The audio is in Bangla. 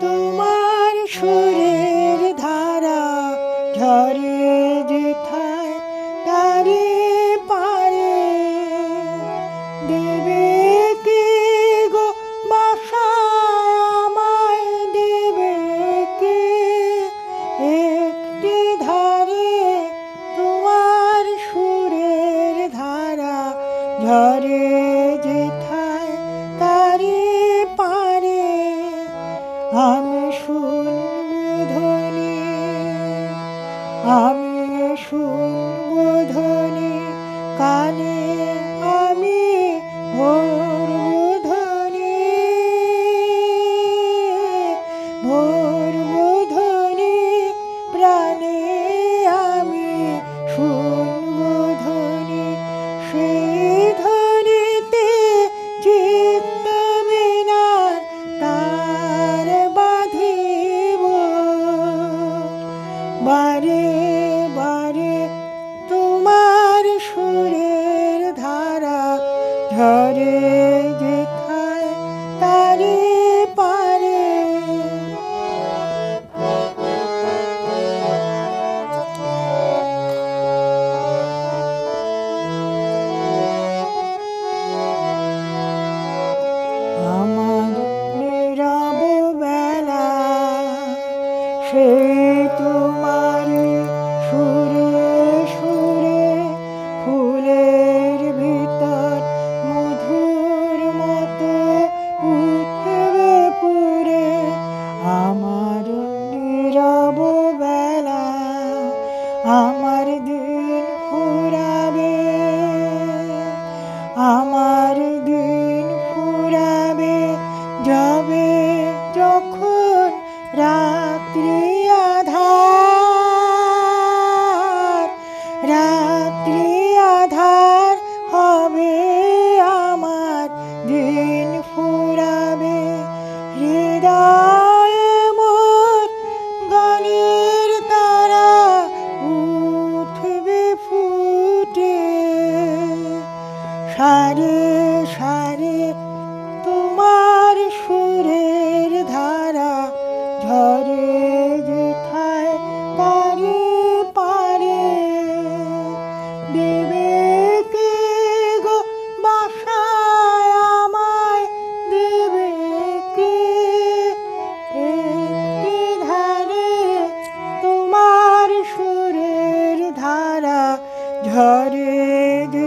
তোমার সুরের ধারা ঝরে ঝরে যেথায় তারে পারে আমি শুনব ধ্বনি আমি শুনব ধ্বনি কানে বারে বারে তোমার সুরের ধারা ঝরে যেথায় তোমার ফুলের ভিতর মধুর মতো আমার আমার দিন ফুরাবে, আমার দিন ফুরাবে, যাবে যখন রাত্রি রাত্রি আধার হবে আমার দিন ফুরাবে। হৃদয়ে মোর গানের তারা উঠবে ফুটে। সারে সারে Hare